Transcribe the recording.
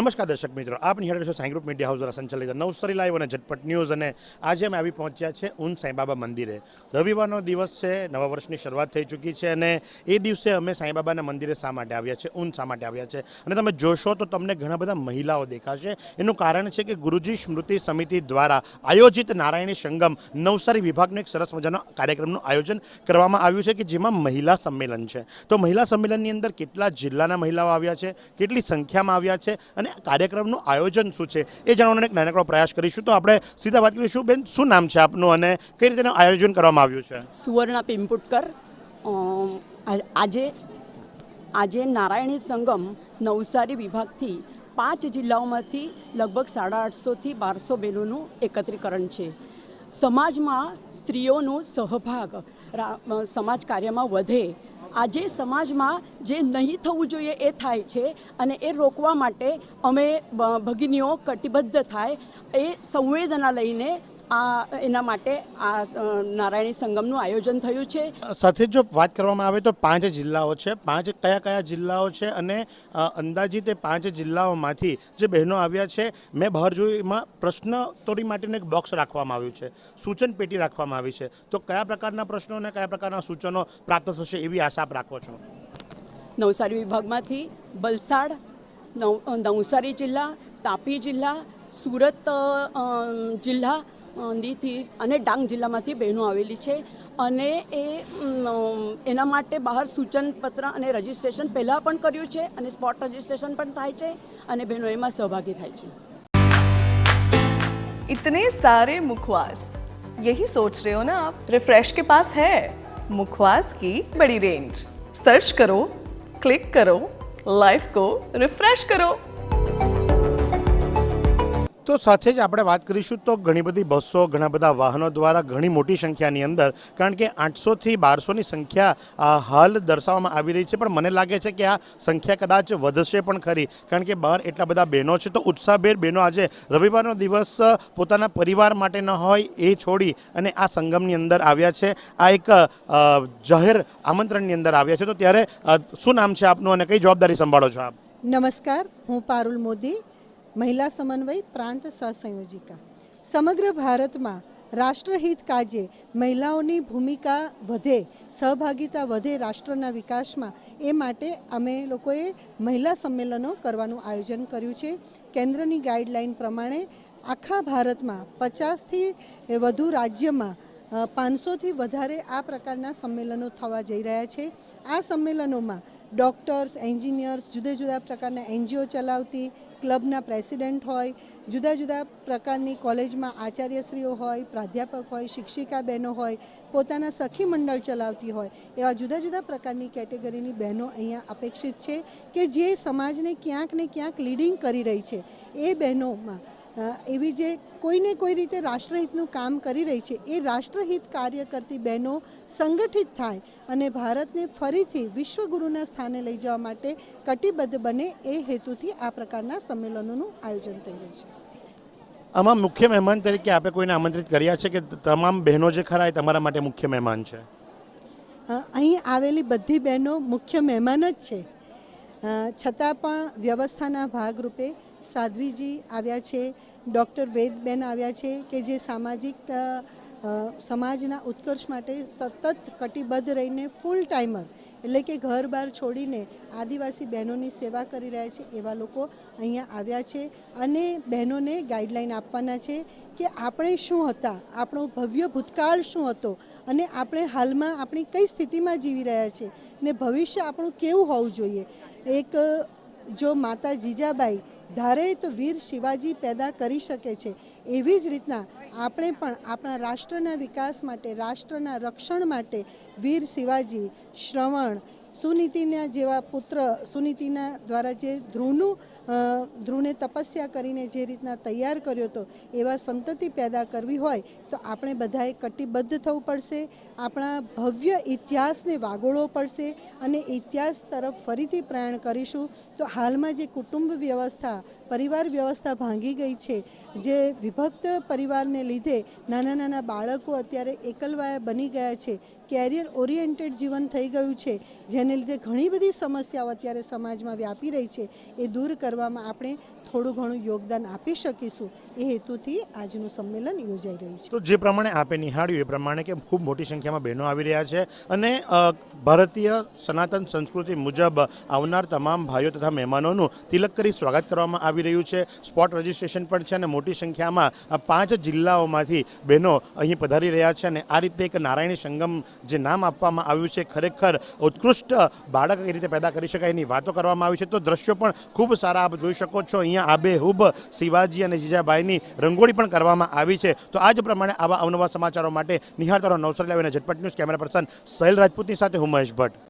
નમસ્કાર દર્શક મિત્રો, આપ નિહાળી છો સાંઈ ગ્રુપ મીડિયા હાઉસ દ્વારા સંચાલિત નવસારી લાઈવ અને ઝટપટ ન્યૂઝ અને આજે અમે આવી પહોંચ્યા છે ઉન સાંઈબાબા મંદિરે. રવિવારનો દિવસ છે, નવા વર્ષની શરૂઆત થઈ ચૂકી છે અને એ દિવસે અમે સાંઈબાબાના મંદિરે શા માટે આવ્યા છે, ઉન શા માટે આવ્યા છે? અને તમે જોશો તો તમને ઘણા બધા મહિલાઓ દેખાશે. એનું કારણ છે કે ગુરુજી સ્મૃતિ સમિતિ દ્વારા આયોજિત નારાયણી સંગમ નવસારી વિભાગનો એક સરસ મજાનો કાર્યક્રમનું આયોજન કરવામાં આવ્યું છે કે જેમાં મહિલા સંમેલન છે. તો મહિલા સંમેલનની અંદર કેટલા જિલ્લાના મહિલાઓ આવ્યા છે, કેટલી સંખ્યામાં આવ્યા છે અને કાર્યક્રમનું આયોજન શું છે એ જાણવાનો એક નાનકડો પ્રયાસ કરીશું. તો આપણે સીધા વાત કરીશું. બેન, શું નામ છે આપનું અને કઈ રીતે આયોજન કરવામાં આવ્યું છે? સુવર્ણા પિંપુટકર આજે આજે નારાયણી સંગમ નવસારી વિભાગથી પાંચ જિલ્લાઓમાંથી લગભગ સાડા આઠસોથી બારસો બહેનોનું એકત્રીકરણ છે. સમાજમાં સ્ત્રીઓનો સહભાગ સમાજ કાર્યમાં વધે આજે સમાજમાં જે નહીં થવું જોઈએ એ થાય છે અને એ રોકવા માટે અમે ભગિનીઓ કટિબદ્ધ થાય એ સંવેદના લઈને આ એના માટે આ નારાયણી સંગમનું આયોજન થયું છે. સાથે જો વાત કરવામાં આવે તો પાંચ જિલ્લાઓ છે. પાંચ કયા કયા જિલ્લાઓ છે અને અંદાજિત એ પાંચ જિલ્લાઓમાંથી જે બહેનો આવ્યા છે મેં બહાર જોયું એમાં પ્રશ્નોત્તરી માટેનું એક બોક્સ રાખવામાં આવ્યું છે. સૂચન પેટી રાખવામાં આવી છે. તો કયા પ્રકારના પ્રશ્નો અને કયા પ્રકારના સૂચનો પ્રાપ્ત થશે એવી આશા આપ રાખો છો? નવસારી વિભાગમાંથી વલસાડ નવ નવસારી જિલ્લા તાપી જિલ્લા સુરત જિલ્લા નીથી અને ડાંગ જિલ્લામાંથી બહેનો આવેલી છે અને એ અમ, એના માટે બહાર સૂચન પત્ર અને રજિસ્ટ્રેશન પહેલાં પણ કર્યું છે અને સ્પોટ રજિસ્ટ્રેશન પણ થાય છે અને બહેનો એમાં સહભાગી થાય છે इतने सारे मुखवास यही सोच रहे हो ना आप रिफ्रेश के पास है मुखवास की बड़ी रेंज सर्च करो क्लिक करो लाइफ को रिफ्रेश करो તો સાથે જ આપણે વાત કરીશું તો ઘણી બધી બસો, ઘણા બધા વાહનો દ્વારા ઘણી મોટી સંખ્યાની અંદર, કારણ કે આઠસોથી બારસોની સંખ્યા હાલ દર્શાવવામાં આવી રહી છે. પણ મને લાગે છે કે આ સંખ્યા કદાચ વધશે પણ ખરી. કારણ કે બહાર એટલા બધા બહેનો છે તો ઉત્સાહભેર બહેનો આજે રવિવારનો દિવસ પોતાના પરિવાર માટે ન હોય એ છોડી અને આ સંગમની અંદર આવ્યા છે. આ એક જાહેર આમંત્રણની અંદર આવ્યા છે. તો ત્યારે શું નામ છે આપનું અને કઈ જવાબદારી સંભાળો છો આપ? નમસ્કાર, હું પારુલ મોદી. મહિલા સમન્વય પ્રાંત સહસંયોજિકા. સમગ્ર ભારતમાં રાષ્ટ્રહિત કાજે મહિલાઓની ભૂમિકા વધે, સહભાગિતા વધે રાષ્ટ્રના વિકાસમાં, એ માટે અમે લોકોએ મહિલા સંમેલનો કરવાનું આયોજન કર્યું છે. કેન્દ્રની ગાઈડલાઈન પ્રમાણે આખા ભારતમાં પચાસથી વધુ રાજ્યમાં પાંચસોથી વધારે આ પ્રકારના સંમેલનો થવા જઈ રહ્યા છે. આ સંમેલનોમાં ડૉક્ટર્સ, એન્જિનિયર્સ, જુદા જુદા પ્રકારના એનજીઓ ચલાવતી, ક્લબના પ્રેસિડેન્ટ હોય, જુદા જુદા પ્રકારની કોલેજમાં આચાર્યશ્રીઓ હોય, પ્રાધ્યાપક હોય, શિક્ષિકા બહેનો હોય, પોતાના સખી મંડળ ચલાવતી હોય, એવા જુદા જુદા પ્રકારની કેટેગરીની બહેનો અહીંયા અપેક્ષિત છે કે જે સમાજને ક્યાંક ને ક્યાંક લીડિંગ કરી રહી છે. એ બહેનોમાં એવી જે કોઈને કોઈ રીતે રાષ્ટ્રહિતનું કામ કરી રહી છે એ રાષ્ટ્રહિત કાર્ય કરતી બહેનો સંગઠિત થાય અને ભારતને ફરીથી વિશ્વગુરુના સ્થાને લઈ જવા માટે કટિબદ્ધ બને એ હેતુથી આ પ્રકારના સંમેલનોનું આયોજન થઈ રહ્યું છે. આમાં મુખ્ય મહેમાન તરીકે આપણે કોઈને આમંત્રિત કર્યા છે કે તમામ બહેનો જે ખરા એ તમારા માટે મુખ્ય મહેમાન છે? અહીં આવેલી બધી બહેનો મુખ્ય મહેમાન જ છે. છતાં પણ વ્યવસ્થાના ભાગરૂપે સાધ્વીજી આવ્યા છે, ડૉક્ટર વેદબેન આવ્યા છે કે જે સામાજિક સમાજના ઉત્કર્ષ માટે સતત કટિબદ્ધ રહીને ફૂલ ટાઈમર એટલે કે ઘર બહાર છોડીને આદિવાસી બહેનોની સેવા કરી રહ્યા છે એવા લોકો અહીંયા આવ્યા છે અને બહેનોને ગાઈડલાઈન આપવાના છે કે આપણે શું હતા, આપણો ભવ્ય ભૂતકાળ શું હતો અને આપણે હાલમાં આપણી કઈ સ્થિતિમાં જીવી રહ્યા છીએ ને ભવિષ્ય આપણું કેવું હોવું જોઈએ. એક જો માતા જીજાબાઈ ધારે તો વીર શિવાજી પેદા કરી શકે છે, એવી જ રીતના આપણે પણ આપણા રાષ્ટ્રના વિકાસ માટે, રાષ્ટ્રના રક્ષણ માટે વીર શિવાજી શ્રવણ સુનીતિના જેવા પુત્ર સુનીતિના દ્વારા જે ધ્રુવનું ધ્રુવને તપસ્યા કરીને જે રીતના તૈયાર કર્યો હતો, એવા સંતતિ પેદા કરવી હોય, તો આપણે બધાએ કટિબદ્ધ થવું પડશે, આપણા ભવ્ય ઇતિહાસને વાગોળવો પડશે અને ઇતિહાસ તરફ ફરીથી પ્રયાણ કરીશું. તો હાલમાં જે કુટુંબ વ્યવસ્થા, પરિવાર વ્યવસ્થા ભાંગી ગઈ છે, જે વિભક્ત પરિવારને લીધે નાના નાના બાળકો અત્યારે એકલવાયા બની ગયા છે કેરિયર ઓરિએન્ટેડ જીવન થઈ ગયું છે, જેને લીધે ઘણી બધી સમસ્યાઓ અત્યારે સમાજમાં વ્યાપી રહી છે, એ દૂર કરવામાં આપણે થોડું ઘણું યોગદાન આપી શકીશું એ હેતુથી આજનું સંમેલન યોજાઈ રહ્યું છે. તો જે પ્રમાણે આપે નિહાળ્યું એ પ્રમાણે કે ખૂબ મોટી સંખ્યામાં બહેનો આવી રહ્યા છે અને ભારતીય સનાતન સંસ્કૃતિ મુજબ આવનાર તમામ ભાઈઓ તથા મહેમાનોનું તિલક કરી સ્વાગત કરવામાં આવી રહ્યું છે. સ્પોટ રજિસ્ટ્રેશન પણ છે અને મોટી સંખ્યામાં પાંચ જિલ્લાઓમાંથી બહેનો અહીં પધારી રહ્યા છે અને આ રીતે એક નારાયણી સંગમ જે નામ આપવામાં આવ્યું છે ખરેખર ઉત્કૃષ્ટ બાળક કઈ રીતે પેદા કરી શકાય એની વાતો કરવામાં આવી છે. તો દ્રશ્યો પણ ખૂબ સારા આપ જોઈ શકો છો. અહીંયા આબેહૂબ શિવાજી અને જીજાબાઈની રંગોળી પણ કરવામાં આવી છે. તો આ જ પ્રમાણે આવા અવનવા સમાચારો માટે નિહાળતા રહો નવસારી લાવીને ઝટપટ ન્યૂઝ કેમેરા પર્સન સહેલ રાજપૂતની સાથે હું મહેશ ભટ્ટ.